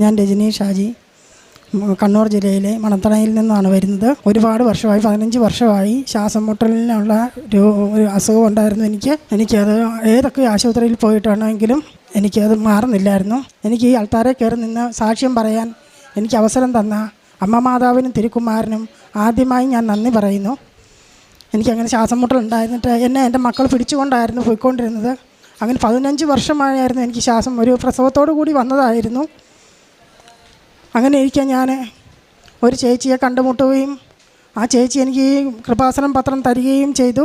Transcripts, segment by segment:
ഞാൻ രജനി ഷാജി കണ്ണൂർ ജില്ലയിലെ മണത്തണയിൽ നിന്നാണ് വരുന്നത്. ഒരുപാട് വർഷമായി പതിനഞ്ച് വർഷമായി ശ്വാസം മുട്ടലിനുള്ള ഒരു അസുഖം ഉണ്ടായിരുന്നു എനിക്ക്. എനിക്കത് ഏതൊക്കെ ആശുപത്രിയിൽ പോയിട്ടാണെങ്കിലും എനിക്കത് മാറുന്നില്ലായിരുന്നു. എനിക്ക് ഈ അൾത്താരെ കയറി നിന്ന് സാക്ഷ്യം പറയാൻ എനിക്ക് അവസരം തന്ന അമ്മ മാതാവിനും തിരുക്കുമാരനും ആദ്യമായി ഞാൻ നന്ദി പറയുന്നു. എനിക്കങ്ങനെ ശ്വാസം മുട്ടൽ ഉണ്ടായിരുന്നിട്ട് എന്നെ എന്റെ മക്കൾ പിടിച്ചുകൊണ്ടായിരുന്നു പോയിക്കൊണ്ടിരുന്നത്. അങ്ങനെ പതിനഞ്ച് വർഷമായിരുന്നു എനിക്ക് ശ്വാസം ഒരു പ്രസവത്തോടു കൂടി വന്നതായിരുന്നു. അങ്ങനെ ഇരിക്കാൻ ഞാൻ ഒരു ചേച്ചിയെ കണ്ടുമുട്ടുകയും ആ ചേച്ചി എനിക്ക് ഈ കൃപാസനം പത്രം തരികയും ചെയ്തു.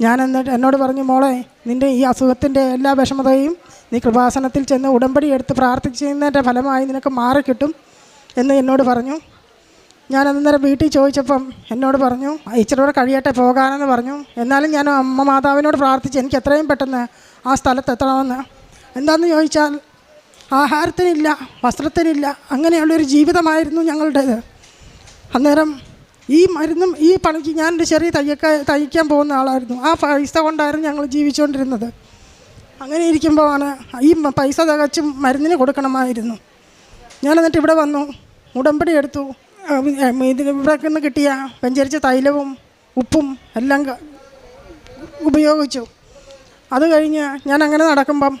ഞാൻ എന്നിട്ട് എന്നോട് പറഞ്ഞു മോളെ നിന്റെ ഈ അസുഖത്തിന്റെ എല്ലാ വിഷമതയും നീ കൃപാസനത്തിൽ ചെന്ന് ഉടമ്പടി എടുത്ത് പ്രാർത്ഥിച്ചതിന്റെ ഫലമായി നിനക്ക് മാറിക്കിട്ടും എന്ന് എന്നോട് പറഞ്ഞു. ഞാൻ അന്നേരം വീട്ടിൽ ചോദിച്ചപ്പം എന്നോട് പറഞ്ഞു ഇച്ചിരിയോടെ കഴിയട്ടെ പോകാനെന്ന് പറഞ്ഞു. എന്നാലും ഞാൻ അമ്മ മാതാവിനോട് പ്രാർത്ഥിച്ച് എനിക്ക് എത്രയും പെട്ടെന്ന് ആ സ്ഥലത്ത് എത്തണമെന്ന്. എന്താണെന്ന് ചോദിച്ചാൽ ആഹാരത്തിനില്ല വസ്ത്രത്തിനില്ല അങ്ങനെയുള്ളൊരു ജീവിതമായിരുന്നു ഞങ്ങളുടേത്. അന്നേരം ഈ മരുന്നും ഈ പണിക്ക് ഞാനൊരു ചെറിയ തയ്യക്ക തയ്ക്കാൻ പോകുന്ന ആളായിരുന്നു. ആ പൈസ കൊണ്ടായിരുന്നു ഞങ്ങൾ ജീവിച്ചുകൊണ്ടിരുന്നത്. അങ്ങനെ ഇരിക്കുമ്പോഴാണ് ഈ പൈസ തികച്ച് മരുന്നിന് കൊടുക്കണമായിരുന്നു. ഞാൻ എന്നിട്ട് ഇവിടെ വന്നു ഉടമ്പടി എടുത്തു. ഇത് ഇവിടെ നിന്ന് കിട്ടിയ വെഞ്ചരിച്ച തൈലവും ഉപ്പും എല്ലാം ഉപയോഗിച്ചു. അത് കഴിഞ്ഞ് ഞാൻ അങ്ങനെ നടക്കുമ്പം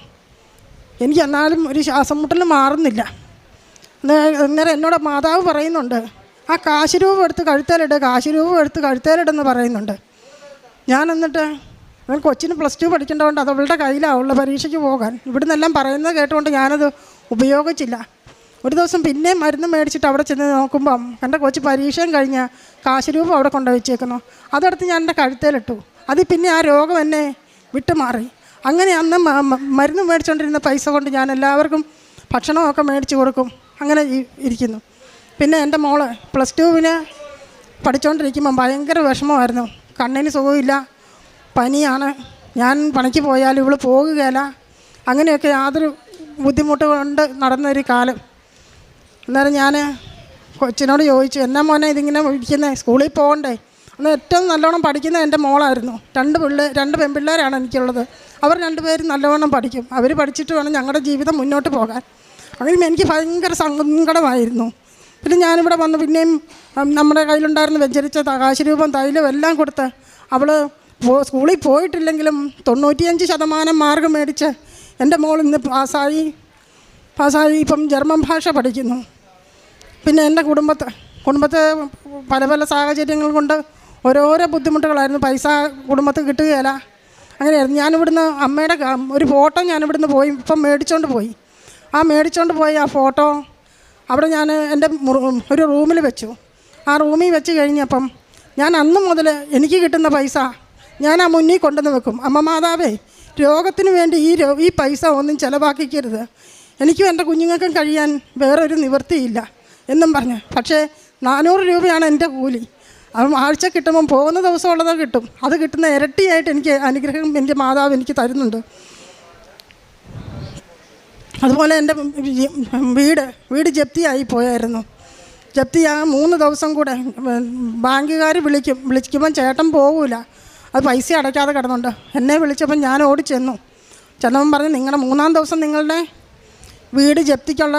എനിക്ക് എന്നാലും ഒരു ശ്വാസം മുട്ടൽ മാറുന്നില്ല. അന്നേ- അന്നേരം എന്നോട് മാതാവ് പറയുന്നുണ്ട് ആ കാശ് രൂപ എടുത്ത് കഴുത്തേലിട് കാശ് രൂപ എടുത്ത് കഴുത്തേലിടെന്ന് പറയുന്നുണ്ട്. ഞാൻ എന്നിട്ട് അവൻ കൊച്ചിന് പ്ലസ് ടു പഠിക്കേണ്ടതുകൊണ്ട് അത് അവളുടെ കയ്യിലാണ് ഉള്ള പരീക്ഷയ്ക്ക് പോകാൻ. ഇവിടെ നിന്നെല്ലാം പറയുന്നത് കേട്ടുകൊണ്ട് ഞാനത് ഉപയോഗിച്ചില്ല. ഒരു ദിവസം പിന്നെ മരുന്ന് മേടിച്ചിട്ട് അവിടെ ചെന്ന് നോക്കുമ്പം എന്റെ കൊച്ച് പരീക്ഷയും കഴിഞ്ഞ് കാശുരൂപം അവിടെ കൊണ്ടുപോയി വെച്ചേക്കുന്നു. അതെടുത്ത് ഞാൻ എന്റെ കഴുത്തേലിട്ടു. അതിൽ പിന്നെ ആ രോഗം എന്നെ വിട്ടുമാറി. അങ്ങനെ അന്ന് മരുന്ന് മേടിച്ചുകൊണ്ടിരുന്ന പൈസ കൊണ്ട് ഞാൻ എല്ലാവർക്കും ഭക്ഷണമൊക്കെ മേടിച്ച് കൊടുക്കും. അങ്ങനെ ഇരിക്കുന്നു. പിന്നെ എന്റെ മോൾ പ്ലസ് ടുവിന് പഠിച്ചുകൊണ്ടിരിക്കുമ്പം ഭയങ്കര വിഷമമായിരുന്നു. കണ്ണിന് സുഖമില്ല പനിയാണ്. ഞാൻ പണിക്ക് പോയാൽ ഇവൾ പോകുകയില്ല. അങ്ങനെയൊക്കെ യാതൊരു ബുദ്ധിമുട്ട് കൊണ്ട് നടന്നൊരു കാലം. അന്നേരം ഞാൻ കൊച്ചിനോട് ചോദിച്ചു എന്നാ മോനെ ഇതിങ്ങനെ ഇരിക്കുന്നത് സ്കൂളിൽ പോകണ്ടേ? അന്ന് ഏറ്റവും നല്ലോണം പഠിക്കുന്നത് എന്റെ മോളായിരുന്നു. രണ്ട് പിള്ളേർ രണ്ട് പെൺപിള്ളേരാണ് എനിക്കുള്ളത്. അവർ രണ്ടുപേരും നല്ലവണ്ണം പഠിക്കും. അവർ പഠിച്ചിട്ട് വേണം ഞങ്ങളുടെ ജീവിതം മുന്നോട്ട് പോകാൻ. അങ്ങനെ എനിക്ക് ഭയങ്കര സങ്കടമായിരുന്നു. പിന്നെ ഞാനിവിടെ വന്ന്. പിന്നെയും നമ്മുടെ കയ്യിലുണ്ടായിരുന്ന വെഞ്ചരിച്ച കാശുരൂപം തൈലം എല്ലാം കൊടുത്ത് അവൾ സ്കൂളിൽ പോയിട്ടില്ലെങ്കിലും തൊണ്ണൂറ്റിയഞ്ച് ശതമാനം മാർക്ക് മേടിച്ച് എന്റെ മോൾ ഇന്ന് പാസ്സായി. പാസ്സായി. ഇപ്പം ജർമ്മൻ ഭാഷ പഠിക്കുന്നു. പിന്നെ എന്റെ കുടുംബത്തെ കുടുംബത്തെ പല പല സാഹചര്യങ്ങൾ കൊണ്ട് ഓരോരോ ബുദ്ധിമുട്ടുകളായിരുന്നു. പൈസ കുടുംബത്തിൽ കിട്ടുകയില്ല. അങ്ങനെയായിരുന്നു. ഞാനിവിടുന്ന് അമ്മയുടെ ഒരു ഫോട്ടോ ഞാനിവിടുന്ന് പോയി ഇപ്പം മേടിച്ചോണ്ട് പോയി. ആ മേടിച്ചോണ്ട് പോയി ആ ഫോട്ടോ അവിടെ ഞാൻ എന്റെ ഒരു റൂമിൽ വെച്ചു. ആ റൂമിൽ വെച്ച് കഴിഞ്ഞപ്പം ഞാൻ അന്ന് മുതൽ എനിക്ക് കിട്ടുന്ന പൈസ ഞാൻ ആ മുന്നിൽ കൊണ്ടുവന്ന് വെക്കും. അമ്മ മാതാവേ രോഗത്തിന് വേണ്ടി ഈ രോ ഈ പൈസ ഒന്നും ചിലവാക്കിക്കരുത്. എനിക്കും എന്റെ കുഞ്ഞുങ്ങൾക്കും കഴിയാൻ വേറൊരു നിവൃത്തിയില്ല എന്നും പറഞ്ഞു. പക്ഷേ നാനൂറ് രൂപയാണ് എന്റെ കൂലി. അത് ആഴ്ച കിട്ടുമ്പം പോകുന്ന ദിവസം ഉള്ളത് കിട്ടും. അത് കിട്ടുന്ന ഇരട്ടിയായിട്ട് എനിക്ക് അനുഗ്രഹം എന്റെ മാതാവ് എനിക്ക് തരുന്നുണ്ട്. അതുപോലെ എന്റെ വീട് വീട് ജപ്തിയായി പോയായിരുന്നു. ജപ്തി ആ മൂന്ന് ദിവസം കൂടെ ബാങ്കുകാർ വിളിക്കും വിളിക്കുമ്പം ചേട്ടൻ പോകില്ല അത് പൈസ അടയ്ക്കാതെ കിടന്നുണ്ട്. എന്നെ വിളിച്ചപ്പം ഞാൻ ഓടി ചെന്നു ചെന്നവൻ പറഞ്ഞു നിങ്ങളുടെ മൂന്നാം ദിവസം നിങ്ങളുടെ വീട് ജപ്തിക്കുള്ള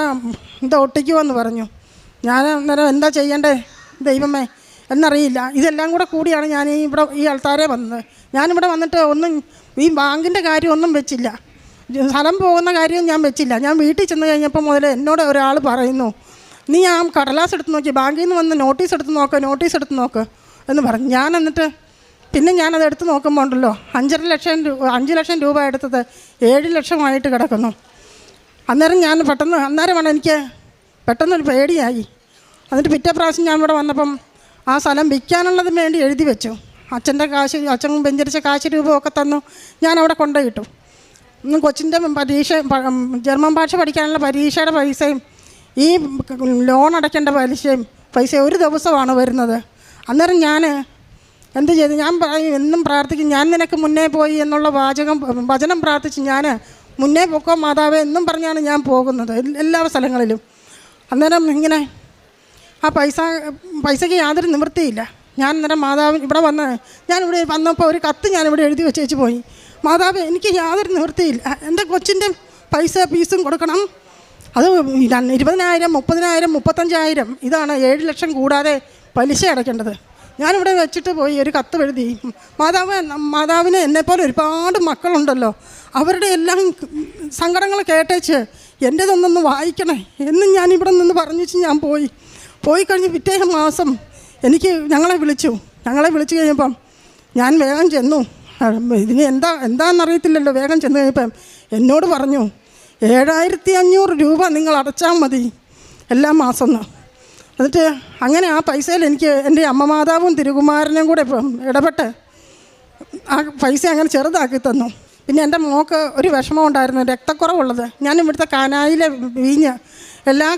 ഇത് ഒട്ടിക്കുമെന്ന് പറഞ്ഞു. ഞാൻ അന്നേരം എന്താ ചെയ്യേണ്ടേ? ദൈവമേ എന്നറിയില്ല. ഇതെല്ലാം കൂടെ കൂടിയാണ് ഞാൻ ഇവിടെ ഈ ആൾത്താരെ വന്നത്. ഞാനിവിടെ വന്നിട്ട് ഒന്നും ഈ ബാങ്കിന്റെ കാര്യമൊന്നും വെച്ചില്ല. സ്ഥലം പോകുന്ന കാര്യം ഞാൻ വെച്ചില്ല. ഞാൻ വീട്ടിൽ ചെന്ന് കഴിഞ്ഞപ്പോൾ മുതൽ എന്നോട് ഒരാൾ പറയുന്നു നീ ആ കടലാസ് എടുത്ത് നോക്കി ബാങ്കിൽ നിന്ന് വന്ന് നോട്ടീസ് എടുത്ത് നോക്ക് നോട്ടീസ് എടുത്ത് നോക്ക്. എന്ന് പറഞ്ഞു. ഞാൻ എന്നിട്ട് പിന്നെ ഞാനത് എടുത്ത് നോക്കുമ്പോൾ ഉണ്ടല്ലോ അഞ്ചര ലക്ഷം രൂപ അഞ്ച് ലക്ഷം രൂപ എടുത്തത് ഏഴ് ലക്ഷമായിട്ട് കിടക്കുന്നു. അന്നേരം ഞാൻ പെട്ടെന്ന് അന്നേരമാണ് എനിക്ക് പെട്ടെന്നൊരു പേടിയായി. എന്നിട്ട് പിറ്റേ പ്രാവശ്യം ഞാൻ ഇവിടെ വന്നപ്പം ആ സ്ഥലം വിൽക്കാനുള്ളതിന് വേണ്ടി എഴുതി വെച്ചു. അച്ഛന്റെ കാശ് അച്ഛൻ വെഞ്ചരിച്ച കാശ് രൂപമൊക്കെ തന്നു. ഞാൻ അവിടെ കൊണ്ടുപോയിട്ടു. ഇന്ന് കൊച്ചിന്റെ പരീക്ഷ ജർമ്മൻ ഭാഷ പഠിക്കാനുള്ള പരീക്ഷയുടെ പൈസയും ഈ ലോൺ അടയ്ക്കേണ്ട പലിശയും പൈസ ഒരു ദിവസമാണ് വരുന്നത്. അന്നേരം ഞാൻ എന്ത് ചെയ്തു? ഞാൻ എന്നും പ്രാർത്ഥിക്കും ഞാൻ നിനക്ക് മുന്നേ പോയി എന്നുള്ള വാചകം വചനം പ്രാർത്ഥിച്ച് ഞാൻ മുന്നേ പൊക്കോ മാതാവേ എന്നും പറഞ്ഞാണ് ഞാൻ പോകുന്നത് എല്ലാ സ്ഥലങ്ങളിലും. അന്നേരം ഇങ്ങനെ ആ പൈസ പൈസയ്ക്ക് യാതൊരു നിവൃത്തിയില്ല. ഞാൻ അന്നേരം മാതാവ് ഇവിടെ വന്ന് ഞാനിവിടെ വന്നപ്പോൾ ഒരു കത്ത് ഞാനിവിടെ എഴുതി വെച്ചേച്ച് പോയി. മാതാവ് എനിക്ക് യാതൊരു നിവൃത്തിയില്ല. എന്റെ കൊച്ചിന്റെ പൈസ ഫീസും കൊടുക്കണം. അത് ഇരുപതിനായിരം മുപ്പതിനായിരം മുപ്പത്തഞ്ചായിരം ഇതാണ് ഏഴ് ലക്ഷം കൂടാതെ പലിശ അടയ്ക്കേണ്ടത്. ഞാനിവിടെ വെച്ചിട്ട് പോയി ഒരു കത്ത് എഴുതി. മാതാവ് മാതാവിന് എന്നെപ്പോലെ ഒരുപാട് മക്കളുണ്ടല്ലോ. അവരുടെ എല്ലാം സങ്കടങ്ങൾ കേട്ടേച്ച് എന്റേതൊന്നൊന്ന് വായിക്കണേ. എന്നും ഞാനിവിടെ നിന്ന് പറഞ്ഞു പറഞ്ഞിച്ച് ഞാൻ പോയി. പോയി കഴിഞ്ഞ് പിറ്റേ മാസം എനിക്ക് ഞങ്ങളെ വിളിച്ചു. ഞങ്ങളെ വിളിച്ചു കഴിഞ്ഞപ്പം ഞാൻ വേഗം ചെന്നു. ഇതിന് എന്താ എന്താണെന്നറിയത്തില്ലല്ലോ വേഗം ചെന്ന് കഴിഞ്ഞപ്പം എന്നോട് പറഞ്ഞു ഏഴായിരത്തി അഞ്ഞൂറ് രൂപ നിങ്ങൾ അടച്ചാൽ മതി എല്ലാ മാസം എന്നിട്ട് അങ്ങനെ ആ പൈസയിൽ എനിക്ക് എന്റെ അമ്മ മാതാവും തിരുകുമാരനും കൂടെ ഇടപെട്ട് ആ പൈസ അങ്ങനെ ചെറുതാക്കി തന്നു. പിന്നെ എന്റെ മോക്ക് ഒരു വിഷമം ഉണ്ടായിരുന്നു രക്തക്കുറവുള്ളത്. ഞാൻ ഇവിടുത്തെ കാനായിലെ വീഞ്ഞ് എല്ലാ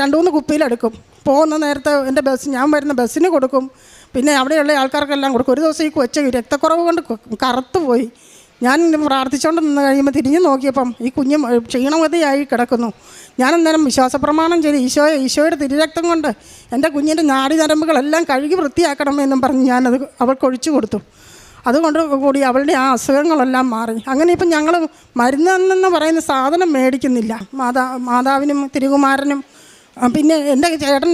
രണ്ട് മൂന്ന് കുപ്പിയിലെടുക്കും. പോകുന്ന നേരത്തെ എന്റെ ബസ് ഞാൻ വരുന്ന ബസ്സിന് കൊടുക്കും. പിന്നെ അവിടെയുള്ള ആൾക്കാർക്കെല്ലാം കൊടുക്കും. ഒരു ദിവസം ഈ കൊച്ച രക്തക്കുറവ് കൊണ്ട് കറുത്തു പോയി. ഞാൻ പ്രാർത്ഥിച്ചുകൊണ്ട് നിന്ന് കഴിയുമ്പോൾ തിരിഞ്ഞു നോക്കിയപ്പം ഈ കുഞ്ഞ് ക്ഷീണവതിയായി കിടക്കുന്നു. ഞാൻ അന്നേരം വിശ്വാസപ്രമാണം ചെയ്ത് ഈശോ ഈശോയുടെ തിരുരക്തം കൊണ്ട് എന്റെ കുഞ്ഞിന്റെ നാടി നരമ്പുകളെല്ലാം കഴുകി വൃത്തിയാക്കണം എന്നും പറഞ്ഞ് ഞാനത് അവൾക്ക് ഒഴിച്ചു കൊടുത്തു. അതുകൊണ്ട് കൂടി അവളുടെ ആ അസുഖങ്ങളെല്ലാം മാറി. അങ്ങനെ ഇപ്പം ഞങ്ങൾ മരുന്നെന്ന് പറയുന്ന സാധനം മേടിക്കുന്നില്ല. മാതാ മാതാവിനും തിരുകുമാരനും പിന്നെ എന്റെ ചേട്ടൻ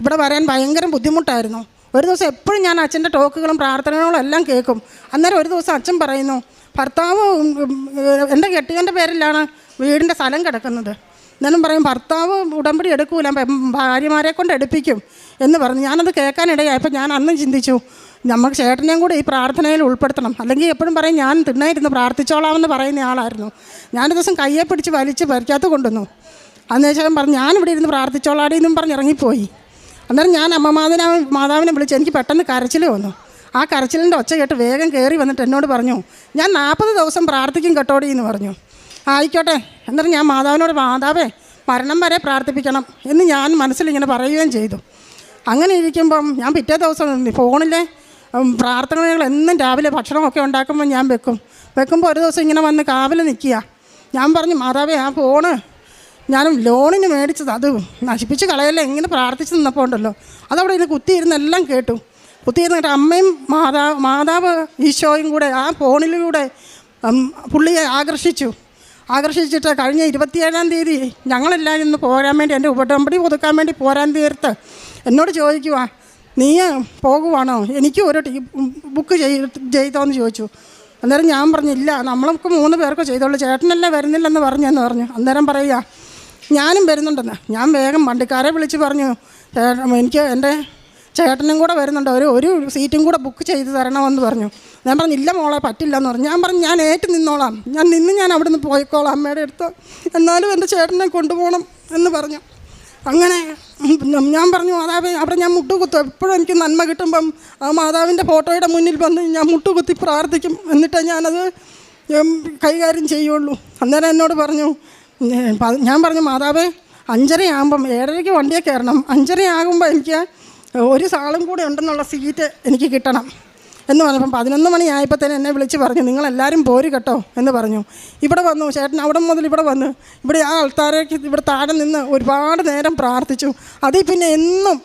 ഇവിടെ വരാൻ ഭയങ്കര ബുദ്ധിമുട്ടായിരുന്നു. ഒരു ദിവസം എപ്പോഴും ഞാൻ അച്ഛന്റെ ടോക്കുകളും പ്രാർത്ഥനകളും എല്ലാം കേൾക്കും. അന്നേരം ഒരു ദിവസം അച്ഛൻ പറയുന്നു ഭർത്താവ് എന്റെ കെട്ടിയന്റെ പേരിലാണ് വീടിന്റെ സ്ഥലം കിടക്കുന്നത്. എന്നാലും പറയും ഭർത്താവ് ഉടമ്പടി എടുക്കൂല ഭാര്യമാരെ കൊണ്ട് എടുപ്പിക്കും. എന്ന് പറഞ്ഞു. ഞാനത് കേൾക്കാനിടയായപ്പോൾ ഞാൻ അന്നും ചിന്തിച്ചു നമുക്ക് ചേട്ടനെയും കൂടെ ഈ പ്രാർത്ഥനയിൽ ഉൾപ്പെടുത്തണം. അല്ലെങ്കിൽ എപ്പോഴും പറയും ഞാൻ തിണ്ണായിരുന്നു പ്രാർത്ഥിച്ചോളാമെന്ന് പറയുന്ന ആളായിരുന്നു. ഞാനൊരു ദിവസം കയ്യെ പിടിച്ച് വലിച്ച് പരിക്കാത്ത കൊണ്ടുവന്നു. അന്നേരം പറഞ്ഞു ഞാനിവിടെ ഇരുന്ന് പ്രാർത്ഥിച്ചോളാടി എന്നും പറഞ്ഞ് ഇറങ്ങിപ്പോയി. അന്നേരം ഞാൻ അമ്മ മാതാവിനെ മാതാവിനെ വിളിച്ച് എനിക്ക് പെട്ടെന്ന് കരച്ചിൽ വന്നു. ആ കരച്ചിലിന്റെ ഒച്ച കേട്ട് വേഗം കയറി വന്നിട്ട് എന്നോട് പറഞ്ഞു ഞാൻ നാൽപ്പത് ദിവസം പ്രാർത്ഥിക്കും കേട്ടോടി എന്ന് പറഞ്ഞു. ആയിക്കോട്ടെ എന്നിട്ട് ഞാൻ മാതാവിനോട് മാതാവേ മരണം വരെ പ്രാർത്ഥിപ്പിക്കണം എന്ന് ഞാൻ മനസ്സിലിങ്ങനെ പറയുകയും ചെയ്തു. അങ്ങനെ ഇരിക്കുമ്പം ഞാൻ പിറ്റേ ദിവസം ഫോണിലെ പ്രാർത്ഥനകൾ എന്നും രാവിലെ ഭക്ഷണമൊക്കെ ഉണ്ടാക്കുമ്പോൾ ഞാൻ വെക്കും. വെക്കുമ്പോൾ ഒരു ദിവസം ഇങ്ങനെ വന്ന് കാവിൽ നിൽക്കുക. ഞാൻ പറഞ്ഞു മാതാവേ ആ ഫോണ് ഞാൻ ലോണിന് മേടിച്ചത് അത് നശിപ്പിച്ച് കളയല്ല എങ്ങനെ പ്രാർത്ഥിച്ച് നിന്നപ്പോൾ ഉണ്ടല്ലോ. അതവിടെ ഇരുന്ന് കുത്തിയിരുന്നെല്ലാം കേട്ടു. കുത്തിയിരുന്നിട്ട് അമ്മയും മാതാവ് മാതാവ് ഈശോയും കൂടെ ആ ഫോണിലൂടെ പുള്ളിയെ ആകർഷിച്ചു. ആകർഷിച്ചിട്ട് കഴിഞ്ഞ ഇരുപത്തിയേഴാം തീയതി ഞങ്ങളെല്ലാവരും ഇന്ന് പോരാൻ വേണ്ടി എന്റെ ഉപടമ്പടി പുതുക്കാൻ വേണ്ടി പോരാൻ തീർത്ത് എന്നോട് ചോദിക്കുക നീ പോകുവാണോ? എനിക്കും ഒരു ബുക്ക് ചെയ് ചെയ്തോന്ന് ചോദിച്ചു. അന്നേരം ഞാൻ പറഞ്ഞില്ല നമ്മൾക്ക് മൂന്ന് പേർക്ക് ചെയ്തോളൂ ചേട്ടനല്ലേ വരുന്നില്ലെന്ന് പറഞ്ഞെന്ന് പറഞ്ഞു. അന്നേരം പറയുക ഞാനും വരുന്നുണ്ടെന്ന്. ഞാൻ വേഗം വണ്ടിക്കാരെ വിളിച്ച് പറഞ്ഞു എനിക്ക് എന്റെ ചേട്ടനും കൂടെ വരുന്നുണ്ട്. ഒരു ഒരു സീറ്റും കൂടെ ബുക്ക് ചെയ്ത് തരണമെന്ന് പറഞ്ഞു. ഞാൻ പറഞ്ഞു ഇല്ല മോളെ പറ്റില്ല എന്ന് പറഞ്ഞു. ഞാൻ പറഞ്ഞു ഞാൻ ഏറ്റു നിന്നോളാം. ഞാൻ നിന്ന് ഞാൻ അവിടുന്ന് പോയിക്കോളാം അമ്മയുടെ അടുത്ത്. എന്നാലും എന്റെ ചേട്ടനെ കൊണ്ടുപോകണം എന്ന് പറഞ്ഞു. അങ്ങനെ ഞാൻ പറഞ്ഞു മാതാവ് അവിടെ ഞാൻ മുട്ടുകുത്തും. എപ്പോഴും എനിക്ക് നന്മ കിട്ടുമ്പം ആ മാതാവിന്റെ ഫോട്ടോയുടെ മുന്നിൽ വന്ന് ഞാൻ മുട്ടുകുത്തി പ്രാർത്ഥിക്കും. എന്നിട്ടേ ഞാനത് കൈകാര്യം ചെയ്യുള്ളൂ. അന്നേരം എന്നോട് പറഞ്ഞു ഞാൻ പറഞ്ഞു മാതാവേ അഞ്ചരയാകുമ്പം ഏഴരയ്ക്ക് വണ്ടിയെ കയറണം. അഞ്ചരയാകുമ്പോൾ എനിക്ക് ഒരു സാളും കൂടെ ഉണ്ടെന്നുള്ള സീറ്റ് എനിക്ക് കിട്ടണം. എന്ന് പറഞ്ഞപ്പം പതിനൊന്ന് മണിയായപ്പോൾ തന്നെ എന്നെ വിളിച്ച് പറഞ്ഞു നിങ്ങളെല്ലാവരും പോര് കേട്ടോ. എന്ന് പറഞ്ഞു. ഇവിടെ വന്നു ചേട്ടൻ അവിടെ മുതൽ ഇവിടെ വന്ന് ഇവിടെ ആ ആൾക്കാരേക്ക് ഇവിടെ താഴെ നിന്ന് ഒരുപാട് നേരം പ്രാർത്ഥിച്ചു. അതിൽ പിന്നെ എന്നും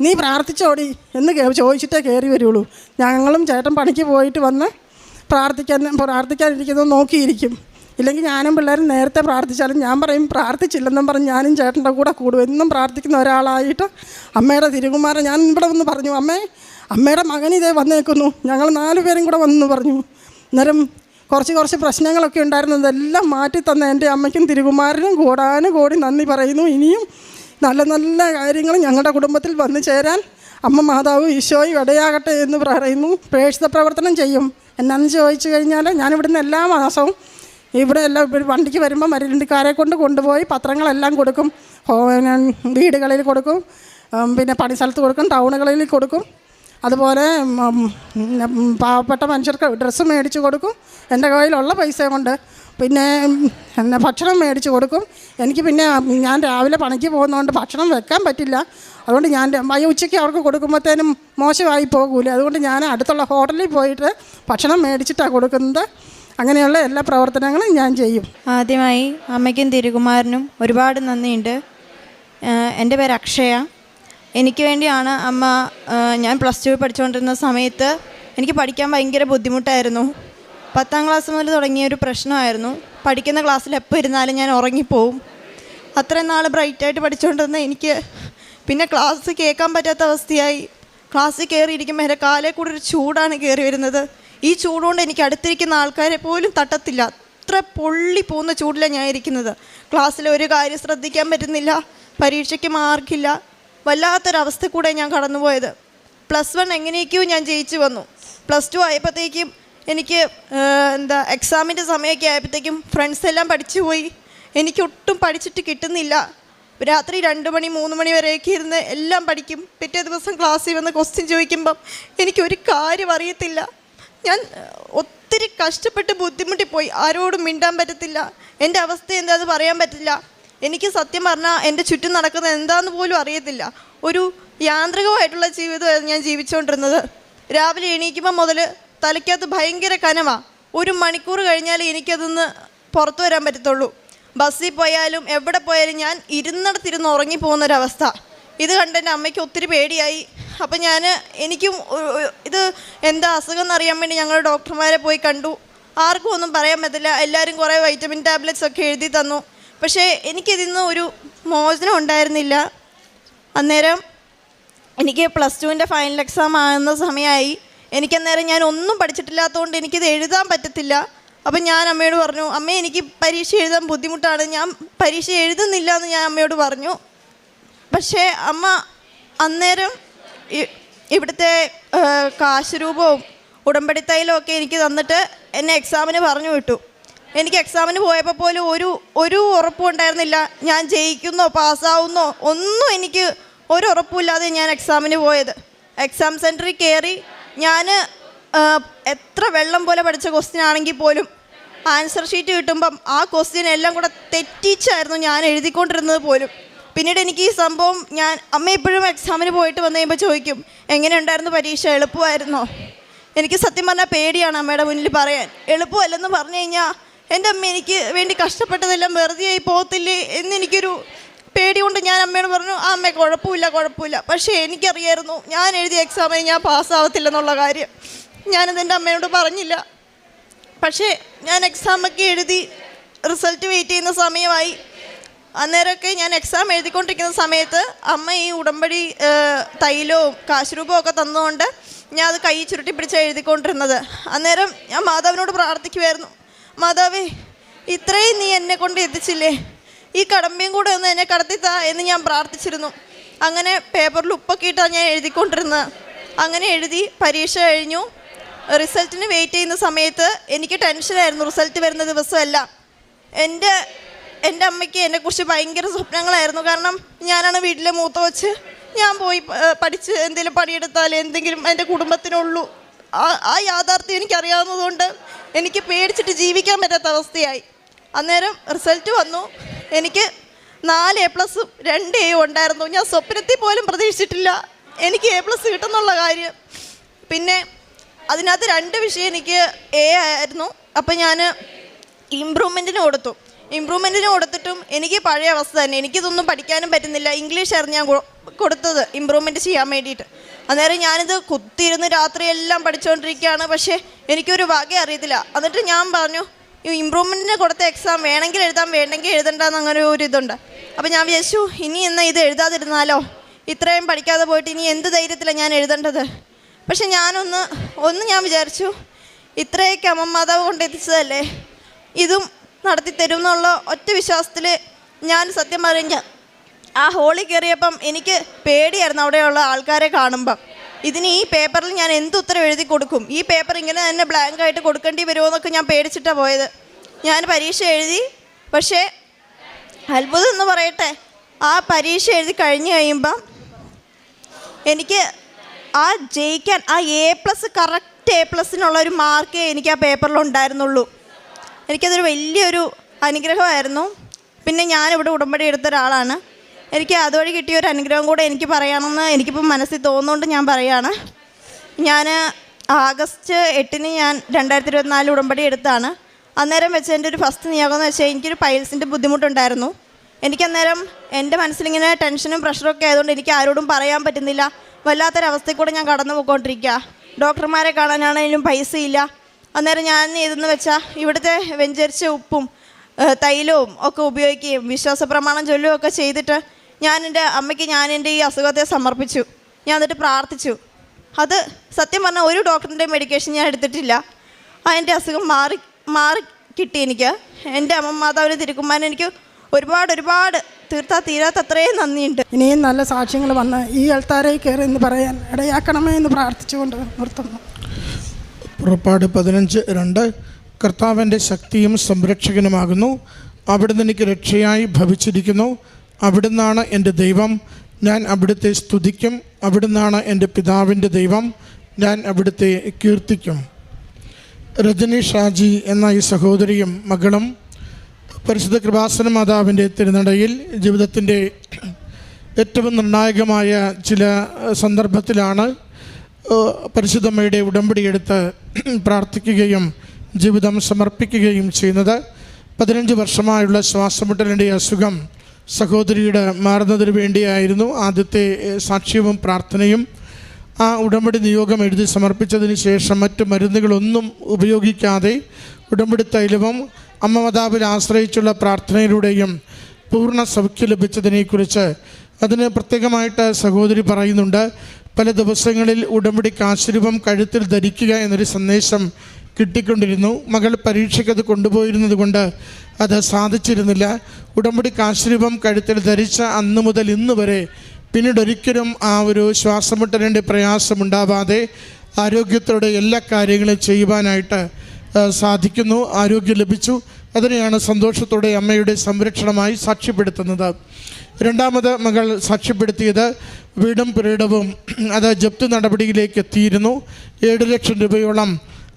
നീ പ്രാർത്ഥിച്ചോടി എന്ന് ചോദിച്ചിട്ടേ കയറി വരുള്ളൂ. ഞങ്ങളും ചേട്ടൻ പണിക്ക് പോയിട്ട് വന്ന് പ്രാർത്ഥിക്കാൻ പ്രാർത്ഥിക്കാനിരിക്കുന്നത് നോക്കിയിരിക്കും. ഇല്ലെങ്കിൽ ഞാനും പിള്ളേരും നേരത്തെ പ്രാർത്ഥിച്ചാലും ഞാൻ പറയും പ്രാർത്ഥിച്ചില്ലെന്നും പറഞ്ഞ് ഞാനും ചേട്ടന്റെ കൂടെ കൂടും. എന്നും പ്രാർത്ഥിക്കുന്ന ഒരാളായിട്ട് അമ്മയുടെ തിരുകുമാരൻ ഞാൻ ഇവിടെ വന്ന് പറഞ്ഞു അമ്മേ അമ്മയുടെ മകൻ ഇതേ വന്നേക്കുന്നു. ഞങ്ങൾ നാല് പേരും കൂടെ വന്നു പറഞ്ഞു. അന്നേരം കുറച്ച് കുറച്ച് പ്രശ്നങ്ങളൊക്കെ ഉണ്ടായിരുന്നു. എല്ലാം മാറ്റി തന്ന എന്റെ അമ്മയ്ക്കും തിരുകുമാരനും കൂടാനും കൂടി നന്ദി പറയുന്നു. ഇനിയും നല്ല നല്ല കാര്യങ്ങൾ ഞങ്ങളുടെ കുടുംബത്തിൽ വന്നു ചേരാൻ അമ്മ മാതാവ് ഈശോയും ഇടയാകട്ടെ എന്ന് പറയുന്നു. പ്രേക്ഷിത പ്രവർത്തനം ചെയ്യും. എന്നാന്ന് ചോദിച്ചു കഴിഞ്ഞാൽ ഞാനിവിടുന്ന് എല്ലാ മാസവും ഇവിടെ എല്ലാം ഇവിടെ വണ്ടിക്ക് വരുമ്പോൾ മരുന്നുകാരെ കൊണ്ട് കൊണ്ടുപോയി പത്രങ്ങളെല്ലാം കൊടുക്കും. വീടുകളിൽ കൊടുക്കും. പിന്നെ പണിസ്ഥലത്ത് കൊടുക്കും. ടൗണുകളിൽ കൊടുക്കും. അതുപോലെ പാവപ്പെട്ട മനുഷ്യർക്ക് ഡ്രസ്സ് മേടിച്ച് കൊടുക്കും. എന്റെ കയ്യിലുള്ള പൈസ കൊണ്ട്. പിന്നെ എന്നെ ഭക്ഷണം മേടിച്ച് കൊടുക്കും. എനിക്ക് പിന്നെ ഞാൻ രാവിലെ പണിക്ക് പോകുന്നതുകൊണ്ട് ഭക്ഷണം വെക്കാൻ പറ്റില്ല. അതുകൊണ്ട് ഞാൻ വൈ ഉച്ചയ്ക്ക് അവർക്ക് കൊടുക്കുമ്പോഴത്തേനും മോശമായി പോകൂല. അതുകൊണ്ട് ഞാൻ അടുത്തുള്ള ഹോട്ടലിൽ പോയിട്ട് ഭക്ഷണം മേടിച്ചിട്ടാണ് കൊടുക്കുന്നത്. അങ്ങനെയുള്ള എല്ലാ പ്രവർത്തനങ്ങളും ഞാൻ ചെയ്യും. ആദ്യമായി അമ്മയ്ക്കും തിരുകുമാരനും ഒരുപാട് നന്ദിയുണ്ട്. എന്റെ പേര് അക്ഷയ. എനിക്ക് വേണ്ടിയാണ് അമ്മ ഞാൻ പ്ലസ് ടു പഠിച്ചുകൊണ്ടിരുന്ന സമയത്ത് എനിക്ക് പഠിക്കാൻ ഭയങ്കര ബുദ്ധിമുട്ടായിരുന്നു. പത്താം ക്ലാസ് മുതൽ തുടങ്ങിയ ഒരു പ്രശ്നമായിരുന്നു. പഠിക്കുന്ന ക്ലാസ്സിൽ എപ്പോൾ ഇരുന്നാലും ഞാൻ ഉറങ്ങിപ്പോവും. അത്രയും നാൾ ബ്രൈറ്റായിട്ട് പഠിച്ചുകൊണ്ടിരുന്ന എനിക്ക് പിന്നെ ക്ലാസ് കേൾക്കാൻ പറ്റാത്ത അവസ്ഥയായി. ക്ലാസ്സിൽ കയറിയിരിക്കുമ്പോൾ എന്റെ കാലേ കൂടെ ഒരു ചൂടാണ് കയറി വരുന്നത്. ഈ ചൂടുകൊണ്ട് എനിക്ക് അടുത്തിരിക്കുന്ന ആൾക്കാരെ പോലും തട്ടത്തില്ല. അത്ര പൊള്ളി പോകുന്ന ചൂടിലാണ് ഞാൻ ഇരിക്കുന്നത് ക്ലാസ്സിൽ ഒരു കാര്യം ശ്രദ്ധിക്കാൻ പറ്റുന്നില്ല. പരീക്ഷയ്ക്ക് മാർക്കില്ല. വല്ലാത്തൊരവസ്ഥ കൂടെ ഞാൻ കടന്നുപോയത്. പ്ലസ് വൺ എങ്ങനെയൊക്കെയോ ഞാൻ ജയിച്ചു വന്നു. പ്ലസ് ടു ആയപ്പോഴത്തേക്കും എനിക്ക് എന്താ എക്സാമിന്റെ സമയമൊക്കെ ആയപ്പോഴത്തേക്കും ഫ്രണ്ട്സ് എല്ലാം പഠിച്ചു പോയി. എനിക്കൊട്ടും പഠിച്ചിട്ട് കിട്ടുന്നില്ല. രാത്രി രണ്ട് മണി മൂന്ന് മണി വരെയൊക്കെ ഇരുന്ന് എല്ലാം പഠിക്കും. പിറ്റേ ദിവസം ക്ലാസ്സിൽ വന്ന് ക്വസ്റ്റ്യൻ ചോദിക്കുമ്പം എനിക്കൊരു കാര്യം അറിയത്തില്ല. ഞാൻ ഒത്തിരി കഷ്ടപ്പെട്ട് ബുദ്ധിമുട്ടി പോയി ആരോടും മിണ്ടാൻ പറ്റത്തില്ല. എന്റെ അവസ്ഥ എന്താ എന്താന്ന് പറയാൻ പറ്റില്ല. എനിക്ക് സത്യം പറഞ്ഞാൽ എന്റെ ചുറ്റും നടക്കുന്നത് എന്താന്ന് പോലും അറിയത്തില്ല. ഒരു യാന്ത്രികമായിട്ടുള്ള ജീവിതമായിരുന്നു ഞാൻ ജീവിച്ചുകൊണ്ടിരുന്നത്. രാവിലെ എണീക്കുമ്പോൾ മുതൽ തലയ്ക്കകത്ത് ഭയങ്കര കനമാണ് ഒരു മണിക്കൂർ കഴിഞ്ഞാൽ എനിക്കതൊന്ന് പുറത്തു വരാൻ പറ്റത്തുള്ളൂ. ബസ്സിൽ പോയാലും എവിടെ പോയാലും ഞാൻ ഇരുന്നിടത്തിരുന്ന് ഉറങ്ങിപ്പോകുന്ന ഒരവസ്ഥ. ഇത് കണ്ട് എന്റെ അമ്മയ്ക്ക് ഒത്തിരി പേടിയായി. അപ്പം ഞാൻ എനിക്കും ഇത് എന്താ അസുഖം എന്നറിയാൻ വേണ്ടി ഞങ്ങൾ ഡോക്ടർമാരെ പോയി കണ്ടു. ആർക്കും ഒന്നും പറയാൻ പറ്റില്ല. എല്ലാവരും കുറേ വൈറ്റമിൻ ടാബ്ലറ്റ്സ് ഒക്കെ എഴുതി തന്നു. പക്ഷേ എനിക്കിതിൽ നിന്ന് ഒരു മോചനം ഉണ്ടായിരുന്നില്ല. അന്നേരം എനിക്ക് പ്ലസ് ടുവിന്റെ ഫൈനൽ എക്സാം ആകുന്ന സമയമായി. എനിക്കന്നേരം ഞാൻ ഒന്നും പഠിച്ചിട്ടില്ലാത്തതുകൊണ്ട് എനിക്കിത് എഴുതാൻ പറ്റത്തില്ല. അപ്പം ഞാൻ അമ്മയോട് പറഞ്ഞു അമ്മ എനിക്ക് പരീക്ഷ എഴുതാൻ ബുദ്ധിമുട്ടാണ്. ഞാൻ പരീക്ഷ എഴുതുന്നില്ല എന്ന് ഞാൻ അമ്മയോട് പറഞ്ഞു. പക്ഷേ അമ്മ അന്നേരം ഇവിടുത്തെ കാശുരൂപവും ഉടമ്പടി തൈലവും ഒക്കെ എനിക്ക് തന്നിട്ട് എന്നെ എക്സാമിന് പറഞ്ഞു വിട്ടു. എനിക്ക് എക്സാമിന് പോയപ്പോൾ പോലും ഒരു ഒരു ഉറപ്പും ഉണ്ടായിരുന്നില്ല. ഞാൻ ജയിക്കുന്നോ പാസ്സാവുന്നോ ഒന്നും എനിക്ക് ഒരു ഉറപ്പുമില്ലാതെ ഞാൻ എക്സാമിന് പോയത്. എക്സാം സെന്ററിൽ കയറി ഞാൻ എത്ര വെള്ളം പോലെ പഠിച്ച ക്വസ്റ്റ്യൻ ആണെങ്കിൽ പോലും ആൻസർ ഷീറ്റ് കിട്ടുമ്പം ആ ക്വസ്റ്റ്യൻ എല്ലാം കൂടെ തെറ്റിച്ചായിരുന്നു ഞാൻ എഴുതിക്കൊണ്ടിരുന്നത് പോലും. പിന്നീട് എനിക്ക് ഈ സംഭവം ഞാൻ അമ്മ ഇപ്പോഴും എക്സാമിന് പോയിട്ട് വന്നു കഴിയുമ്പോൾ ചോദിക്കും എങ്ങനെ ഉണ്ടായിരുന്നു പരീക്ഷ? എളുപ്പമായിരുന്നോ? എനിക്ക് സത്യം പറഞ്ഞാൽ പേടിയാണ് അമ്മയുടെ മുന്നിൽ പറയാൻ. എളുപ്പമല്ലെന്ന് പറഞ്ഞു കഴിഞ്ഞാൽ എന്റെ അമ്മ എനിക്ക് വേണ്ടി കഷ്ടപ്പെട്ടതെല്ലാം വെറുതെ ആയി പോകത്തില്ലേ എന്നെനിക്കൊരു പേടി കൊണ്ട് ഞാൻ അമ്മയോട് പറഞ്ഞു ആ അമ്മ കുഴപ്പമില്ല കുഴപ്പമില്ല. പക്ഷേ എനിക്കറിയായിരുന്നു ഞാൻ എഴുതിയ എക്സാമിന് ഞാൻ പാസ്സാവത്തില്ലെന്നുള്ള കാര്യം. ഞാനത് എന്റെ അമ്മയോട് പറഞ്ഞില്ല. പക്ഷേ ഞാൻ എക്സാമൊക്കെ എഴുതി റിസൾട്ട് വെയിറ്റ് ചെയ്യുന്ന സമയമായി. അന്നേരമൊക്കെ ഞാൻ എക്സാം എഴുതിക്കൊണ്ടിരിക്കുന്ന സമയത്ത് അമ്മ ഈ ഉടമ്പടി തൈലവും കാശുരൂപവും ഒക്കെ തന്നുകൊണ്ട് ഞാൻ അത് കൈ ചുരുട്ടി പിടിച്ച് എഴുതിക്കൊണ്ടിരുന്നത്. അന്നേരം ഞാൻ മാതാവിനോട് പ്രാർത്ഥിക്കുമായിരുന്നു മാതാവേ ഇത്രയും നീ എന്നെ കൊണ്ട് എത്തിച്ചില്ലേ? ഈ കടമ്പയും കൂടെ ഒന്ന് എന്നെ കടത്തി താ എന്ന് ഞാൻ പ്രാർത്ഥിച്ചിരുന്നു. അങ്ങനെ പേപ്പറിൽ ഉപ്പൊക്കെ ഇട്ടാണ് ഞാൻ എഴുതിക്കൊണ്ടിരുന്നത്. അങ്ങനെ എഴുതി പരീക്ഷ കഴിഞ്ഞു. റിസൾട്ടിന് വെയിറ്റ് ചെയ്യുന്ന സമയത്ത് എനിക്ക് ടെൻഷനായിരുന്നു റിസൾട്ട് വരുന്ന ദിവസമല്ല. എന്റെ എന്റെ അമ്മയ്ക്ക് എന്നെക്കുറിച്ച് ഭയങ്കര സ്വപ്നങ്ങളായിരുന്നു. കാരണം ഞാനാണ് വീട്ടിലെ മൂത്ത വെച്ച് ഞാൻ പോയി പഠിച്ച് എന്തെങ്കിലും പണിയെടുത്താൽ എന്തെങ്കിലും എന്റെ കുടുംബത്തിനുള്ളൂ. ആ ആ യാഥാർത്ഥ്യം എനിക്കറിയാവുന്നതുകൊണ്ട് എനിക്ക് പേടിച്ചിട്ട് ജീവിക്കാൻ പറ്റാത്ത അവസ്ഥയായി. അന്നേരം റിസൾട്ട് വന്നു. എനിക്ക് നാല് എ പ്ലസും രണ്ട് എയും ഉണ്ടായിരുന്നു. ഞാൻ സ്വപ്നത്തിൽ പോലും പ്രതീക്ഷിച്ചിട്ടില്ല. എനിക്ക് എ പ്ലസ് കിട്ടുന്നുള്ള കാര്യം. പിന്നെ അതിനകത്ത് രണ്ട് വിഷയം എനിക്ക് എ ആയിരുന്നു. അപ്പം ഞാൻ ഇമ്പ്രൂവ്മെന്റിന് കൊടുത്തു. ഇമ്പ്രൂവ്മെന്റിന് കൊടുത്തിട്ടും എനിക്ക് പഴയ അവസ്ഥ തന്നെ. എനിക്കിതൊന്നും പഠിക്കാനും പറ്റുന്നില്ല. ഇംഗ്ലീഷ് ഞാൻ കൊടുത്തത് ഇമ്പ്രൂവ്മെന്റ് ചെയ്യാൻ വേണ്ടിയിട്ട്. അന്നേരം ഞാനിത് കുത്തിയിരുന്ന് രാത്രിയെല്ലാം പഠിച്ചുകൊണ്ടിരിക്കുകയാണ് പക്ഷേ എനിക്കൊരു വക അറിയത്തില്ല. എന്നിട്ട് ഞാൻ പറഞ്ഞു ഈ ഇമ്പ്രൂവ്മെന്റിന് കൊടുത്ത എക്സാം വേണമെങ്കിൽ എഴുതാം വേണ്ടെങ്കിൽ എഴുതണ്ടെന്ന് അങ്ങനെ ഒരു ഇതുണ്ട്. അപ്പോൾ ഞാൻ വിചാരിച്ചു ഇനി എന്നാൽ ഇത് എഴുതാതിരുന്നാലോ? ഇത്രയും പഠിക്കാതെ പോയിട്ട് ഇനി എന്ത് ധൈര്യത്തിലാണ് ഞാൻ എഴുതേണ്ടത്? പക്ഷെ ഞാനൊന്ന് ഒന്ന് ഞാൻ വിചാരിച്ചു ഇത്രയൊക്കെ അമ്മ മാതാവ് കൊണ്ട് ഇതും നടത്തി തരും എന്നുള്ള ഒറ്റ വിശ്വാസത്തിൽ ഞാൻ സത്യം പറഞ്ഞ ആ ഹോളിൽ കയറിയപ്പം എനിക്ക് പേടിയായിരുന്നു അവിടെയുള്ള ആൾക്കാരെ കാണുമ്പം. ഇതിന് ഈ പേപ്പറിൽ ഞാൻ എന്ത് ഉത്തരം എഴുതി കൊടുക്കും? ഈ പേപ്പർ ഇങ്ങനെ തന്നെ ബ്ലാങ്ക് ആയിട്ട് കൊടുക്കേണ്ടി വരുമോ എന്നൊക്കെ ഞാൻ പേടിച്ചിട്ടാണ് പോയത്. ഞാൻ പരീക്ഷ എഴുതി. പക്ഷേ അത്ഭുതം എന്ന് പറയട്ടെ ആ പരീക്ഷ എഴുതി കഴിഞ്ഞ് കഴിയുമ്പം എനിക്ക് ആ ജയിക്കാൻ ആ എ പ്ലസ് കറക്റ്റ് എ പ്ലസിനുള്ള ഒരു മാർക്കേ എനിക്ക് ആ പേപ്പറിൽ ഉണ്ടായിരുന്നുള്ളൂ. എനിക്കതൊരു വലിയൊരു അനുഗ്രഹമായിരുന്നു. പിന്നെ ഞാനിവിടെ ഉടമ്പടി എടുത്ത ഒരാളാണ്. എനിക്ക് അതുവഴി കിട്ടിയ ഒരു അനുഗ്രഹം കൂടെ എനിക്ക് പറയാമെന്ന് എനിക്കിപ്പോൾ മനസ്സിൽ തോന്നുന്നുകൊണ്ട് ഞാൻ പറയാണ് ഞാൻ ആഗസ്റ്റ് എട്ടിന് ഞാൻ രണ്ടായിരത്തി ഇരുപത്തിനാല് ഉടമ്പടി എടുത്താണ്. അന്നേരം വെച്ച് എന്റെ ഒരു ഫസ്റ്റ് നിയോഗം എന്ന് വെച്ചാൽ എനിക്കൊരു പൈൽസിന്റെ ബുദ്ധിമുട്ടുണ്ടായിരുന്നു. എനിക്കന്നേരം എന്റെ മനസ്സിലിങ്ങനെ ടെൻഷനും പ്രഷറും ഒക്കെ ആയതുകൊണ്ട് എനിക്ക് ആരോടും പറയാൻ പറ്റുന്നില്ല. വല്ലാത്തൊരവസ്ഥയിൽ കൂടെ ഞാൻ കടന്നു പോയിക്കൊണ്ടിരിക്കുക ഡോക്ടർമാരെ കാണാനാണെങ്കിലും പൈസയില്ല. അന്നേരം ഞാൻ ഇതെന്ന് വെച്ചാൽ ഇവിടുത്തെ വെഞ്ചരിച്ച ഉപ്പും തൈലവും ഒക്കെ ഉപയോഗിക്കുകയും വിശ്വാസ പ്രമാണം ചൊല്ലുകയും ഒക്കെ ചെയ്തിട്ട് ഞാൻ എന്റെ അമ്മയ്ക്ക് ഞാൻ എന്റെ ഈ അസുഖത്തെ സമർപ്പിച്ചു. ഞാൻ എന്നിട്ട് പ്രാർത്ഥിച്ചു. അത് സത്യം പറഞ്ഞാൽ ഒരു ഡോക്ടറിന്റെ മെഡിക്കേഷൻ ഞാൻ എടുത്തിട്ടില്ല. എന്റെ അസുഖം മാറി മാറി കിട്ടി എനിക്ക്. എന്റെ അമ്മ മാതാവിന് തിരുക്കുമാരൻ എനിക്ക് ഒരുപാട് ഒരുപാട് തീർത്താ തീരാത്ത അത്രയും നന്ദിയുണ്ട്. ഇനിയും നല്ല സാക്ഷ്യങ്ങൾ വന്ന് ഈ അൾത്താരെ കയറി എന്ന് പറയാൻ ഇടയാക്കണമേ എന്ന് പ്രാർത്ഥിച്ചുകൊണ്ട് നിർത്തുന്നു. പുറപ്പാട് പതിനഞ്ച് രണ്ട് കർത്താവിന്റെ ശക്തിയും സംരക്ഷകനുമാകുന്നു. അവിടുന്ന് എനിക്ക് രക്ഷയായി ഭവിച്ചിരിക്കുന്നു. അവിടുന്നാണ് എന്റെ ദൈവം. ഞാൻ അവിടുത്തെ സ്തുതിക്കും. അവിടുന്നാണ് എന്റെ പിതാവിന്റെ ദൈവം. ഞാൻ അവിടുത്തെ കീർത്തിക്കും. രജനി ഷാജി എന്ന ഈ സഹോദരിയും മകളും പരിശുദ്ധ കൃപാസന മാതാവിന്റെ തിരുനടയിൽ ജീവിതത്തിന്റെ ഏറ്റവും നിർണായകമായ ചില സന്ദർഭത്തിലാണ് പരിശുദ്ധമ്മയുടെ ഉടമ്പടിയെടുത്ത് പ്രാർത്ഥിക്കുകയും ജീവിതം സമർപ്പിക്കുകയും ചെയ്യുന്നത് പതിനഞ്ച് വർഷമായുള്ള ശ്വാസമുട്ടലിന്റെ അസുഖം സഹോദരിയുടെ മാറുന്നതിന് വേണ്ടിയായിരുന്നു ആദ്യത്തെ സാക്ഷ്യവും പ്രാർത്ഥനയും. ആ ഉടമ്പടി നിയോഗം എഴുതി സമർപ്പിച്ചതിന് ശേഷം മറ്റു മരുന്നുകളൊന്നും ഉപയോഗിക്കാതെ ഉടമ്പടി തൈലവും അമ്മ മാതാവിൽ ആശ്രയിച്ചുള്ള പ്രാർത്ഥനയിലൂടെയും പൂർണ സൗഖ്യം ലഭിച്ചതിനെക്കുറിച്ച് അതിന് പ്രത്യേകമായിട്ട് സഹോദരി പറയുന്നുണ്ട്. പല ദിവസങ്ങളിൽ ഉടമ്പടി കാശുരൂപം കഴുത്തിൽ ധരിക്കുക എന്നൊരു സന്ദേശം കിട്ടിക്കൊണ്ടിരുന്നു. മകൾ പരീക്ഷയ്ക്ക് അത് കൊണ്ടുപോയിരുന്നത് കൊണ്ട് അത് സാധിച്ചിരുന്നില്ല. ഉടമ്പടി കാശുരൂപം കഴുത്തിൽ ധരിച്ച അന്ന് മുതൽ ഇന്ന് വരെ പിന്നീട് ഒരിക്കലും ആ ഒരു ശ്വാസമുട്ടലിന്റെ പ്രയാസമുണ്ടാവാതെ ആരോഗ്യത്തോടെ എല്ലാ കാര്യങ്ങളും ചെയ്യുവാനായിട്ട് സാധിക്കുന്നു. ആരോഗ്യം ലഭിച്ചു. അതിനെയാണ് സന്തോഷത്തോടെ അമ്മയുടെ സംരക്ഷണമായി സാക്ഷ്യപ്പെടുത്തുന്നത്. രണ്ടാമത് മകൾ സാക്ഷ്യപ്പെടുത്തിയത് വീടും പുരയിടവും അത് ജപ്തി നടപടിയിലേക്ക് എത്തിയിരുന്നു. ഏഴ് ലക്ഷം രൂപയോളം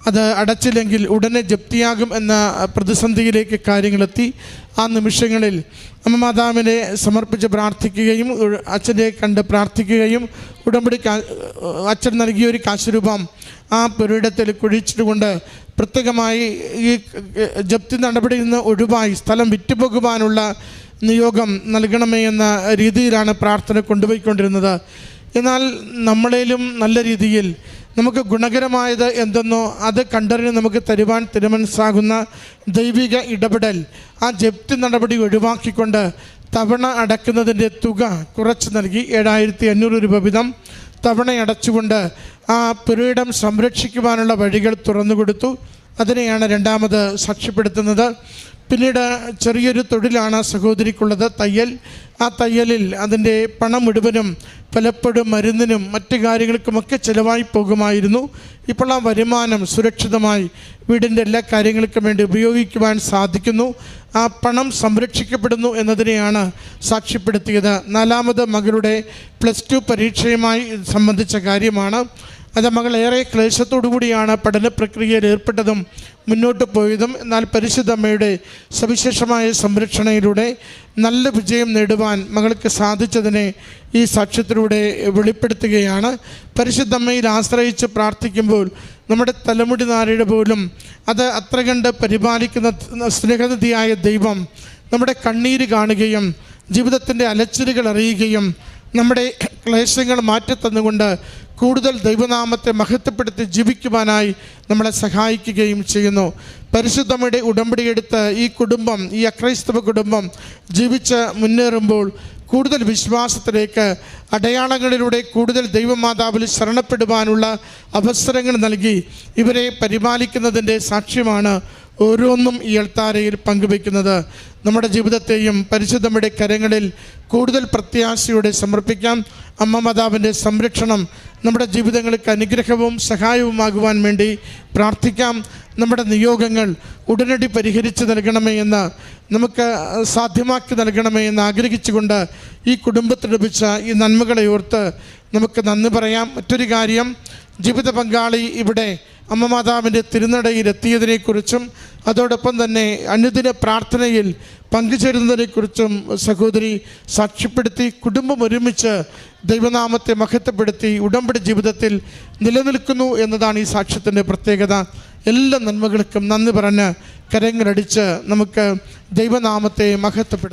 അത് അടച്ചില്ലെങ്കിൽ ഉടനെ ജപ്തിയാകും എന്ന പ്രതിസന്ധിയിലേക്ക് കാര്യങ്ങളെത്തി. ആ നിമിഷങ്ങളിൽ അമ്മ മാതാവിനെ സമർപ്പിച്ച് പ്രാർത്ഥിക്കുകയും അച്ഛനെ കണ്ട് പ്രാർത്ഥിക്കുകയും ഉടമ്പടി അച്ഛൻ നൽകിയ ഒരു കാശുരൂപം ആ പുരയിടത്തിൽ കുഴിച്ചിട്ടുകൊണ്ട് പ്രത്യേകമായി ഈ ജപ്തി നടപടിയിൽ നിന്ന് ഒഴിവായി സ്ഥലം വിറ്റുപോകുവാനുള്ള നിയോഗം നൽകണമേ എന്ന രീതിയിലാണ് പ്രാർത്ഥന കൊണ്ടുപോയിക്കൊണ്ടിരുന്നത്. എന്നാൽ നമ്മളേലും നല്ല രീതിയിൽ നമുക്ക് ഗുണകരമായത് എന്തെന്നോ അത് കണ്ടറിഞ്ഞ് നമുക്ക് തരുവാൻ തിരുമനസ്സാകുന്ന ദൈവിക ഇടപെടൽ ആ ജപ്തി നടപടി ഒഴിവാക്കിക്കൊണ്ട് തവണ അടയ്ക്കുന്നതിന്റെ തുക കുറച്ച് നൽകി ഏഴായിരത്തി അഞ്ഞൂറ് രൂപ വീതം തവണ അടച്ചുകൊണ്ട് ആ പുരീടം സംരക്ഷിക്കുവാനുള്ള വഴികൾ തുറന്നു കൊടുത്തു. അതിനെയാണ് രണ്ടാമത് സാക്ഷ്യപ്പെടുത്തുന്നത്. പിന്നീട് ചെറിയൊരു തൊഴിലാണ് സഹോദരിക്കുള്ളത് തയ്യൽ. ആ തയ്യലിൽ അതിന്റെ പണം മുഴുവനും പലപ്പോഴും മരുന്നിനും മറ്റു കാര്യങ്ങൾക്കുമൊക്കെ ചിലവായി പോകുമായിരുന്നു. ഇപ്പോൾ ആ വരുമാനം സുരക്ഷിതമായി വീടിന്റെ എല്ലാ കാര്യങ്ങൾക്കും വേണ്ടി ഉപയോഗിക്കുവാൻ സാധിക്കുന്നു. ആ പണം സംരക്ഷിക്കപ്പെടുന്നു എന്നതിനെയാണ് സാക്ഷ്യപ്പെടുത്തിയത്. നാലാമത് മകളുടെ പ്ലസ് ടു പരീക്ഷയുമായി സംബന്ധിച്ച കാര്യമാണ്. അത് മകൾ ഏറെ ക്ലേശത്തോടു കൂടിയാണ് പഠന പ്രക്രിയയിൽ ഏർപ്പെട്ടതും മുന്നോട്ട് പോയതും. എന്നാൽ പരിശുദ്ധമ്മയുടെ സവിശേഷമായ സംരക്ഷണയിലൂടെ നല്ല വിജയം നേടുവാൻ മകൾക്ക് സാധിച്ചതിനെ ഈ സാക്ഷ്യത്തിലൂടെ വെളിപ്പെടുത്തുകയാണ്. പരിശുദ്ധമ്മയിൽ ആശ്രയിച്ച് പ്രാർത്ഥിക്കുമ്പോൾ നമ്മുടെ തലമുടി നാരയുടെ പോലും അത് അത്ര കണ്ട് പരിപാലിക്കുന്ന സ്നേഹനിധിയായ ദൈവം നമ്മുടെ കണ്ണീര് കാണുകയും ജീവിതത്തിന്റെ അലച്ചിലുകൾ അറിയുകയും നമ്മുടെ ക്ലേശങ്ങൾ മാറ്റിത്തന്നുകൊണ്ട് കൂടുതൽ ദൈവനാമത്തെ മഹത്വപ്പെടുത്തി ജീവിക്കുവാനായി നമ്മളെ സഹായിക്കുകയും ചെയ്യുന്നു. പരിശുദ്ധമ്മയുടെ ഉടമ്പടിയെടുത്ത് ഈ കുടുംബം ഈ അക്രൈസ്തവ കുടുംബം ജീവിച്ച് മുന്നേറുമ്പോൾ കൂടുതൽ വിശ്വാസത്തിലേക്ക് അടയാളങ്ങളിലൂടെ കൂടുതൽ ദൈവമാതാവിൽ ശരണപ്പെടുവാനുള്ള അവസരങ്ങൾ നൽകി ഇവരെ പരിപാലിക്കുന്നതിന്റെ സാക്ഷ്യമാണ് ഓരോന്നും ഈ എൾത്താരയിൽ പങ്കുവയ്ക്കുന്നത്. നമ്മുടെ ജീവിതത്തെയും പരിശുദ്ധമ്മയുടെ കരങ്ങളിൽ കൂടുതൽ പ്രത്യാശയോടെ സമർപ്പിക്കാം. അമ്മ മാതാവിന്റെ സംരക്ഷണം നമ്മുടെ ജീവിതങ്ങൾക്ക് അനുഗ്രഹവും സഹായവുമാകുവാൻ വേണ്ടി പ്രാർത്ഥിക്കാം. നമ്മുടെ നിയോഗങ്ങൾ ഉടനടി പരിഹരിച്ച് നൽകണമേ എന്ന് നമുക്ക് സാധ്യമാക്കി നൽകണമേ എന്ന് ആഗ്രഹിച്ചുകൊണ്ട് ഈ കുടുംബത്തിന് ലഭിച്ച ഈ നന്മകളെ ഓർത്ത് നമുക്ക് നന്ദി പറയാം. മറ്റൊരു കാര്യം ജീവിത പങ്കാളി ഇവിടെ അമ്മ മാതാവിന്റെ തിരുനടയിൽ എത്തിയതിനെക്കുറിച്ചും അതോടൊപ്പം തന്നെ അനുദിന പ്രാർത്ഥനയിൽ പങ്കുചേരുന്നതിനെക്കുറിച്ചും സഹോദരി സാക്ഷ്യപ്പെടുത്തി കുടുംബം ഒരുമിച്ച് ദൈവനാമത്തെ മഹത്വപ്പെടുത്തി ഉടമ്പടി ജീവിതത്തിൽ നിലനിൽക്കുന്നു എന്നതാണ് ഈ സാക്ഷ്യത്തിന്റെ പ്രത്യേകത. എല്ലാ നന്മകൾക്കും നന്ദി പറഞ്ഞ് കരങ്ങളടിച്ച് നമുക്ക് ദൈവനാമത്തെ മഹത്വപ്പെടുത്താം.